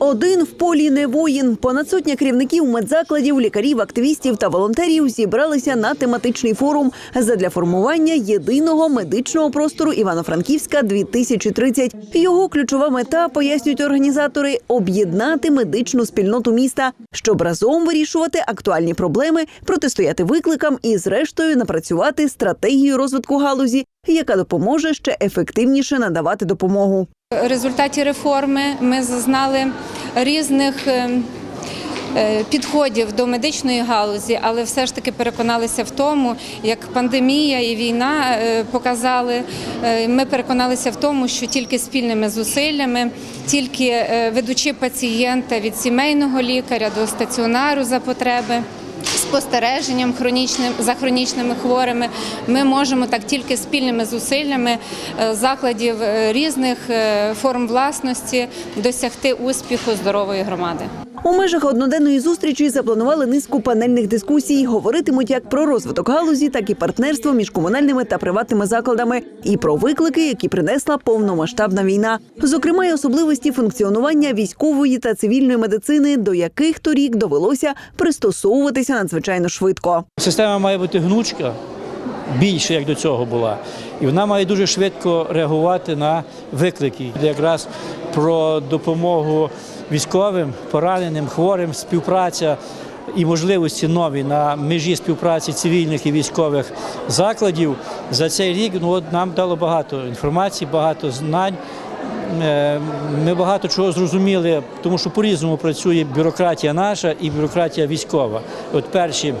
один в полі не воїн. Понад сотня керівників медзакладів, лікарів, активістів та волонтерів зібралися на тематичний форум задля формування єдиного медичного простору Івано-Франківська 2030. Його ключова мета, пояснюють організатори, об'єднати медичну спільноту міста, щоб разом вирішувати актуальні проблеми, протистояти викликам і, зрештою, напрацювати стратегію розвитку галузі, яка допоможе ще ефективніше надавати допомогу. Результаті реформи ми зазнали різних е, е, підходів до медичної галузі, але все ж таки переконалися в тому, як пандемія і війна е, показали. Ми переконалися в тому, що тільки спільними зусиллями, тільки ведучи пацієнта від сімейного лікаря до стаціонару за потреби. Спостереженням хронічним за хронічними хворими ми можемо так тільки спільними зусиллями е, закладів е, різних е, форм власності досягти успіху здорової громади. У межах одноденної зустрічі запланували низку панельних дискусій. Говоритимуть як про розвиток галузі, так і партнерство між комунальними та приватними закладами, і про виклики, які принесла повномасштабна війна, зокрема й особливості функціонування військової та цивільної медицини, до яких торік довелося пристосовуватися надзвичайно швидко. Система має бути гнучка, більше як до цього була. І вона має дуже швидко реагувати на виклики. Якраз про допомогу військовим, пораненим, хворим, співпраця і можливості нові на межі співпраці цивільних і військових закладів за цей рік ну, от нам дало багато інформації, багато знань. Е, Ми багато чого зрозуміли, тому що по-різному працює бюрократія наша і бюрократія військова. От перші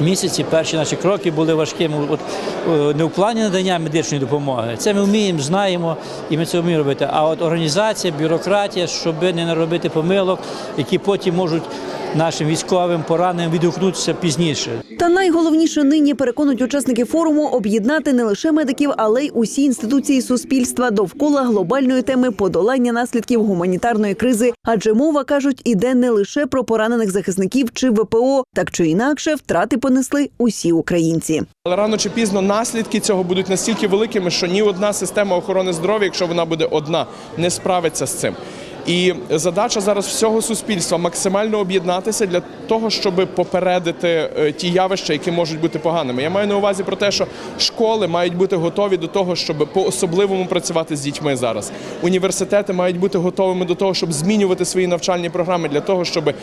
місяці, перші наші кроки були важкими. От е, не в плані надання медичної допомоги. Це ми вміємо, знаємо і ми це вміємо робити. А от організація, бюрократія, щоб не наробити помилок, які потім можуть нашим військовим пораненим відгукнутися пізніше. Та найголовніше нині переконують учасники форуму об'єднати не лише медиків, але й усі інституції суспільства довкола глобальної теми подолання наслідків гуманітарної кризи. Адже мова кажуть іде не лише про поранених захисників чи ВПО, так чи інакше втрати понесли усі українці. Але рано чи пізно наслідки цього будуть настільки великими, що ні одна система охорони здоров'я, якщо вона буде одна, не справиться з цим. І задача зараз всього суспільства максимально об'єднатися для того, щоб попередити е, ті явища, які можуть бути поганими. Я маю на увазі про те, що школи мають бути готові до того, щоб по-особливому працювати з дітьми зараз. Університети мають бути готовими до того, щоб змінювати свої навчальні програми для того, щоб е,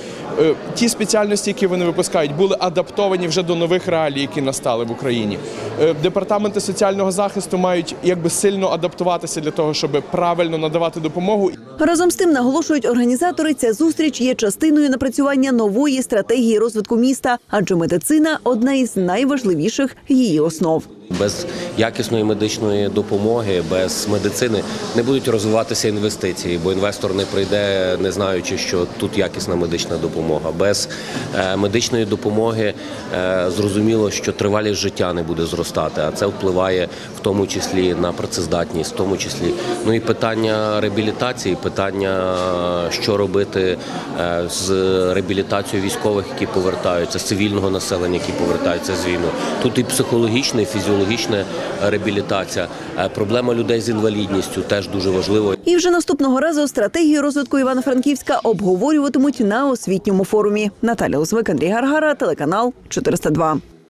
ті спеціальності, які вони випускають, були адаптовані вже до нових реалій, які настали в Україні. Е, Департаменти соціального захисту мають якби сильно адаптуватися для того, щоб правильно надавати допомогу. Разом з тим наголошують організатори, ця зустріч є частиною напрацювання нової стратегії розвитку міста, адже медицина одна із найважливіших її основ. Без якісної медичної допомоги, без медицини не будуть розвиватися інвестиції, бо інвестор не прийде, не знаючи, що тут якісна медична допомога. Без е, медичної допомоги е, зрозуміло, що тривалість життя не буде зростати, а це впливає в тому числі на працездатність, в тому числі ну і питання реабілітації, питання, що робити е, з реабілітацією військових, які повертаються, з цивільного населення, які повертаються з війни. Тут і психологічна, і фізіологічна реабілітація. Е, Проблема людей з інвалідністю теж дуже важлива. І вже наступного разу стратегію розвитку Івано-Франківська обговорюватимуть на освітньому форумі. Наталя Узвик, Андрій Гаргара, телеканал 402.